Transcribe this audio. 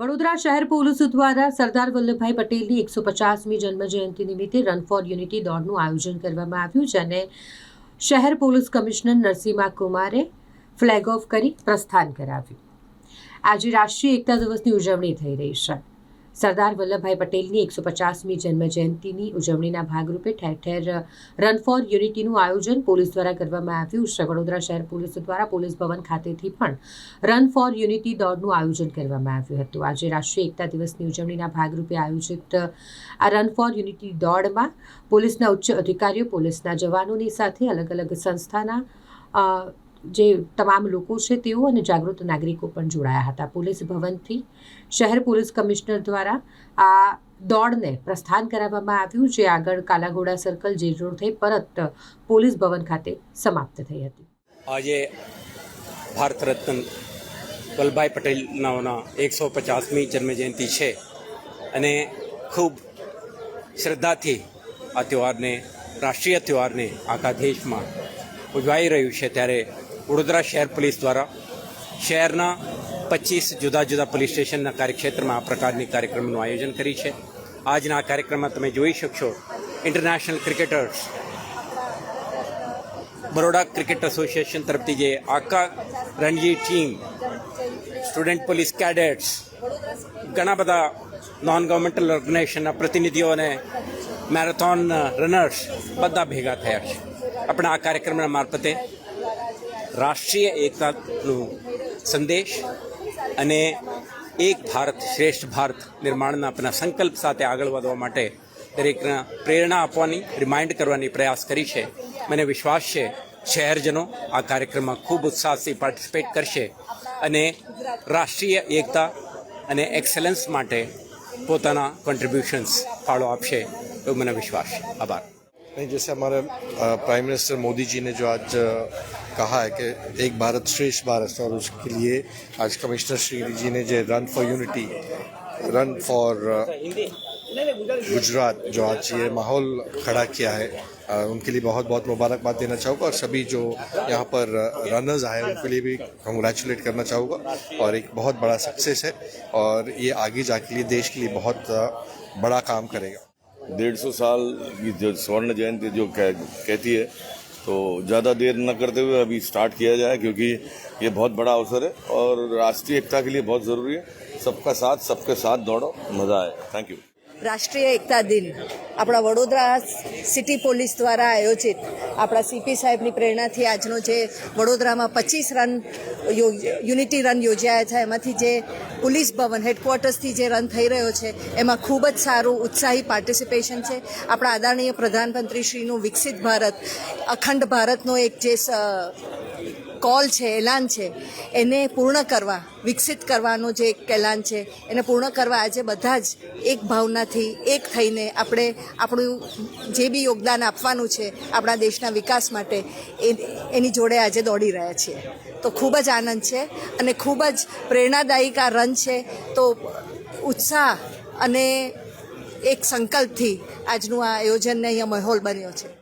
વડોદરા શહેર પોલીસ દ્વારા સરદાર વલ્લભભાઈ પટેલની એકસો પચાસમી જન્મજયંતિ નિમિત્તે રન ફોર યુનિટી દોડનું આયોજન કરવામાં આવ્યું જેને શહેર પોલીસ કમિશનર નરસિંહા કુમારે ફ્લેગ ઓફ કરી પ્રસ્થાન કરાવ્યું. આજે રાષ્ટ્રીય એકતા દિવસની ઉજવણી થઈ રહી છે. સરદાર વલ્લભભાઈ પટેલની એકસો પચાસમી જન્મજયંતિની ઉજવણીના ભાગરૂપે ઠેર ઠેર રન ફોર યુનિટીનું આયોજન પોલીસ દ્વારા કરવામાં આવ્યું. છે વડોદરા શહેર પોલીસ દ્વારા પોલીસ ભવન ખાતેથી પણ રન ફોર યુનિટી દોડનું આયોજન કરવામાં આવ્યું હતું. આજે રાષ્ટ્રીય એકતા દિવસની ઉજવણીના ભાગરૂપે આયોજિત આ રન ફોર યુનિટી દોડમાં પોલીસના ઉચ્ચ અધિકારીઓ, પોલીસના જવાનોની સાથે અલગ અલગ સંસ્થાના જે તમામ લોકો છે તેઓ અને જાગૃત નાગરિકો પણ જોડાયા હતા પોલીસ ભવનથી. શહેર પોલીસ કમિશનર દ્વારા આ દોડને પ્રસ્થાન કરાવવામાં આવ્યું, જે આગળ કાલાઘોડા સર્કલ જે રોડ થઈ પરત પોલીસ ભવન ખાતે સમાપ્ત થઈ હતી. આજે ભારત રત્ન વલ્લભભાઈ પટેલના એકસો પચાસમી જન્મજયંતિ છે અને ખૂબ શ્રદ્ધાથી આ તહેવારને, રાષ્ટ્રીય તહેવારને આખા દેશમાં ઉજવાઈ રહ્યું છે. ત્યારે વડોદરા શહેર પોલીસ દ્વારા શહેરના પચીસ જુદા જુદા પોલીસ સ્ટેશનના કાર્યક્ષેત્રમાં આ પ્રકારની કાર્યક્રમનું આયોજન કરી છે. આજના આ કાર્યક્રમમાં તમે જોઈ શકશો international cricketers, Baroda cricket association તરફથી જે આખા Ranji team, student police cadets, ઘણા બધા નોન ગવર્મેન્ટલ ઓર્ગેનાઇઝેશનના પ્રતિનિધિઓ અને મેરેથોન રનર્સ બધા ભેગા થયા છે. આપણા આ કાર્યક્રમના મારફતે રાષ્ટ્રીય એકતાનું સંદેશ અને એક ભારત શ્રેષ્ઠ ભારત નિર્માણના આપણા સંકલ્પ સાથે આગળ વધવા માટે દરેકના પ્રેરણા આપવાની રિમાઇન્ડ કરવાની પ્રયાસ કરી છે મને વિશ્વાસ છે શહેરજનો આ કાર્યક્રમમાં ખૂબ ઉત્સાહથી પાર્ટિસિપેટ કરશે અને રાષ્ટ્રીય એકતા અને એક્સેલન્સ માટે પોતાના કોન્ટ્રીબ્યુશન્સ ફાળો આપશે એવો મને વિશ્વાસ છે આભાર नहीं जैसे हमारे अ, प्राइम मिनिस्टर मोदी जी ने जो आज अ, कहा है कि एक भारत श्रेष्ठ भारत और उसके लिए आज कमिश्नर श्री जी ने जो run for unity run for Gujarat जो आज ये माहौल खड़ा किया है अ, उनके लिए बहुत बहुत मुबारकबाद देना चाहूँगा और सभी जो यहाँ पर रनर्स आए हैं उनके लिए भी कंग्रेचुलेट करना चाहूँगा और एक बहुत बड़ा सक्सेस है और ये आगे जाके लिए देश के लिए बहुत बड़ा काम करेगा। डेढ़ सौ साल की जो स्वर्ण जयंती जो कह, कहती है तो ज़्यादा देर न करते हुए अभी स्टार्ट किया जाए, क्योंकि ये बहुत बड़ा अवसर है और राष्ट्रीय एकता के लिए बहुत ज़रूरी है। सबका साथ, सबके साथ दौड़ो, मज़ा आए। थैंक यू राष्ट्रीय एकता दिन। આપણા વડોદરા સિટી પોલીસ દ્વારા આયોજિત આપણા સીપી સાહેબની પ્રેરણાથી આજનો જે વડોદરામાં પચીસ રન યુનિટી રન યોજાયા છે એમાંથી જે પોલીસ ભવન હેડક્વાર્ટર્સથી જે રન થઈ રહ્યો છે, એમાં ખૂબ જ સારું ઉત્સાહી પાર્ટિસિપેશન છે. આપણા આદરણીય પ્રધાનમંત્રીશ્રીનું વિકસિત ભારત, અખંડ ભારતનો એક જે કોલ છે, એલાન છે, એને પૂર્ણ કરવા, વિકસિત કરવાનો જે એક એલાન છે, એને પૂર્ણ કરવા આજે બધા જ એક ભાવનાથી એક થઈને આપણે આપણું જે બી યોગદાન આપવાનું છે, આપણા દેશના વિકાસ માટે એની જોડે આજે દોડી રહ્યા છીએ. તો ખૂબ જ આનંદ છે અને ખૂબ જ પ્રેરણાદાયક આ રન છે. તો ઉત્સાહ અને એક સંકલ્પથી આજનું આ આયોજનને અહીંયા માહોલ બન્યો છે.